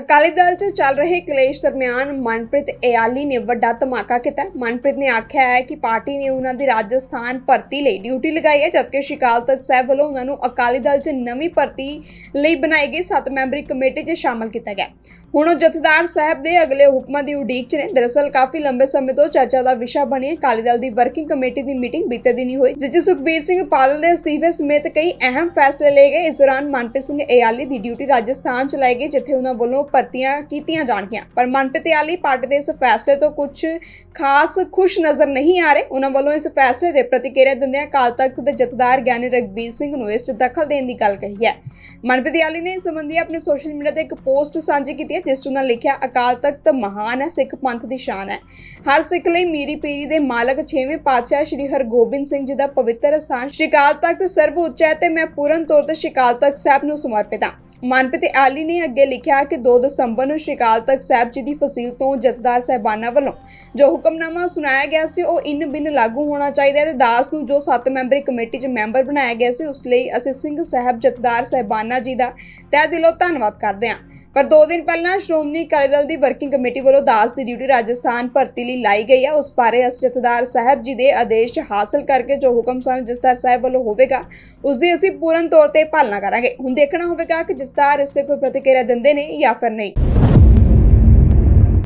ਅਕਾਲੀ ਦਲ 'ਚ ਚੱਲ ਰਹੇ ਕਲੇਸ਼ ਦਰਮਿਆਨ ਮਨਪ੍ਰੀਤ ਇਆਲੀ ਨੇ ਵੱਡਾ ਧਮਾਕਾ ਕੀਤਾ। ਮਨਪ੍ਰੀਤ ਨੇ ਆਖਿਆ ਹੈ ਕਿ ਪਾਰਟੀ ਨੇ ਉਹਨਾਂ ਦੀ ਰਾਜਸਥਾਨ ਭਰਤੀ ਲਈ ਡਿਊਟੀ ਲਗਾਈ ਹੈ, ਜਦਕਿ ਸ਼ਿਕਾਲ ਤਖਤ ਸਾਹਿਬ ਵੱਲੋਂ ਉਹਨਾਂ ਨੂੰ ਅਕਾਲੀ ਦਲ 'ਚ ਨਵੀਂ ਭਰਤੀ ਲਈ ਬਣਾਈ ਗਈ 7 ਮੈਂਬਰੀ ਕਮੇਟੀ 'ਚ ਸ਼ਾਮਲ ਕੀਤਾ ਗਿਆ। ਹੁਣ ਉਹ ਜਥੇਦਾਰ ਸਾਹਿਬ ਦੇ ਅਗਲੇ ਹੁਕਮਾਂ ਦੀ ਉਡੀਕ 'ਚ ਨੇ। ਦਰਅਸਲ ਕਾਫੀ ਲੰਬੇ ਸਮੇਂ ਤੋਂ ਚਰਚਾ ਦਾ ਵਿਸ਼ਾ ਬਣੀ ਅਕਾਲੀ ਦਲ ਦੀ ਵਰਕਿੰਗ ਕਮੇਟੀ ਦੀ ਮੀਟਿੰਗ ਬੀਤੇ ਦਿਨੀ ਹੋਈ। ਜਿਸ 'ਚ ਸੁਖਬੀਰ ਸਿੰਘ ਬਾਦਲ ਦੇ ਅਸਤੀਫੇ ਸਮੇਤ ਕਈ ਅਹਿਮ ਫੈਸਲੇ ਲਏ ਗਏ। ਇਸ ਦੌਰਾਨ ਮਨਪ੍ਰੀਤ ਸਿੰਘ ਇਆਲੀ ਦੀ ਡਿਊਟੀ ਰਾਜਸਥਾਨ ਚਲਾਈ ਗਈ, ਜਿੱਥੇ ਉਹਨਾਂ ਵੱਲੋਂ ਭਰਤੀਆਂ ਕੀਤੀਆਂ ਜਾਣਗੀਆਂ। ਪਰ ਮਨਪ੍ਰੀਤ ਇਆਲੀ ਪਾਰਟੀ ਦੇ ਇਸ ਫੈਸਲੇ ਤੋਂ ਕੁਝ ਖਾਸ ਖੁਸ਼ ਨਜ਼ਰ ਨਹੀਂ ਆ ਰਹੇ। ਉਹਨਾਂ ਵੱਲੋਂ ਇਸ ਫੈਸਲੇ ਦੇ ਪ੍ਰਤੀਕਿਰਿਆ ਦਿੰਦਿਆਂ ਅਕਾਲ ਤਖਤ ਦੇ ਜਥੇਦਾਰ ਗਿਆਨੀ ਰਗਬੀਰ ਸਿੰਘ ਨੂੰ ਇਸ 'ਚ ਦਖਲ ਦੇਣ ਦੀ ਗੱਲ ਕਹੀ ਹੈ। ਮਨਪ੍ਰੀਤ ਇਆਲੀ ਨੇ ਇਸ ਸੰਬੰਧੀ ਆਪਣੇ ਸੋਸ਼ਲ ਮੀਡੀਆ ਤੇ ਇੱਕ ਪੋਸਟ ਸਾਂਝੀ ਕੀਤੀ ਹੈ ਜਿਸ 'ਚ ਉਹਨਾਂ ਲਿਖਿਆ, ਅਕਾਲ ਤਖਤ ਮਹਾਨ ਹੈ, ਸਿੱਖ ਪੰਥ ਦੀ ਸ਼ਾਨ ਹੈ। ਹਰ ਸਿੱਖ ਲਈ ਮੀਰੀ ਪੀਰੀ ਦੇ ਮਾਲਕ 6ਵੇਂ ਪਾਤਸ਼ਾਹ ਸ੍ਰੀ ਹਰਗੋਬਿੰਦ ਸਿੰਘ ਜੀ ਦਾ ਪਵਿੱਤਰ ਸਥਾਨ ਸ਼੍ਰੀ ਅਕਾਲ ਤਖਤ ਸਰਬ ਉੱਚਾ ਹੈ ਤੇ ਮੈਂ ਪੂਰਨ ਤੌਰ ਤੇ ਸ਼੍ਰੀ ਅਕਾਲ ਤਖਤ ਸਾਹਿਬ ਨੂੰ ਸਮਰਪਿਤ ਹਾਂ। ਮਨਪ੍ਰੀਤ ਆਲੀ ਨੇ ਅੱਗੇ ਲਿਖਿਆ ਕਿ 2 ਦਸੰਬਰ ਨੂੰ ਸ਼੍ਰੀ ਅਕਾਲ ਤਖਤ ਸਾਹਿਬ ਜੀ ਦੀ ਫਸੀਲ ਤੋਂ ਜਥੇਦਾਰ ਸਾਹਿਬਾਨਾਂ ਵੱਲੋਂ ਜੋ ਹੁਕਮਨਾਮਾ ਸੁਣਾਇਆ ਗਿਆ ਸੀ, ਉਹ ਇਨ ਬਿਨ ਲਾਗੂ ਹੋਣਾ ਚਾਹੀਦਾ ਹੈ ਤੇ ਦਾਸ ਨੂੰ ਜੋ 7 ਮੈਂਬਰੀ ਕਮੇਟੀ 'ਚ ਮੈਂਬਰ ਬਣਾਇਆ ਗਿਆ ਸੀ, ਉਸ ਲਈ ਅਸੀਂ ਸਿੰਘ ਸਾਹਿਬ ਜਥੇਦਾਰ ਸਾਹਿਬਾਨਾਂ ਜੀ ਦਾ ਤਹਿ ਦਿਲੋਂ ਧੰਨਵਾਦ ਕਰਦੇ ਹਾਂ। ਪਰ 2 ਦਿਨ ਪਹਿਲਾਂ ਸ਼੍ਰੋਮਣੀ ਅਕਾਲੀ ਦਲ ਦੀ ਵਰਕਿੰਗ ਕਮੇਟੀ ਵੱਲੋਂ ਦਾਸ ਦੀ ਡਿਊਟੀ ਰਾਜਸਥਾਨ ਭਰਤੀ ਲਈ ਲਾਈ ਗਈ ਹੈ। ਉਸ ਬਾਰੇ ਅਸੀਂ ਜਥੇਦਾਰ ਸਾਹਿਬ ਜੀ ਦੇ ਆਦੇਸ਼ ਹਾਸਲ ਕਰਕੇ ਜੋ ਹੁਕਮ ਸਾਨੂੰ ਜਥੇਦਾਰ ਸਾਹਿਬ ਵੱਲੋਂ ਹੋਵੇਗਾ, ਉਸ ਦੀ ਅਸੀਂ ਪੂਰਨ ਤੌਰ ਤੇ ਪਾਲਣਾ ਕਰਾਂਗੇ। ਹੁਣ ਦੇਖਣਾ ਹੋਵੇਗਾ ਕਿ ਜਥੇਦਾਰ ਇਸ ਤੇ ਕੋਈ ਪ੍ਰਤੀਕਿਰਿਆ ਦਿੰਦੇ ਨੇ ਜਾਂ ਫਿਰ ਨਹੀਂ।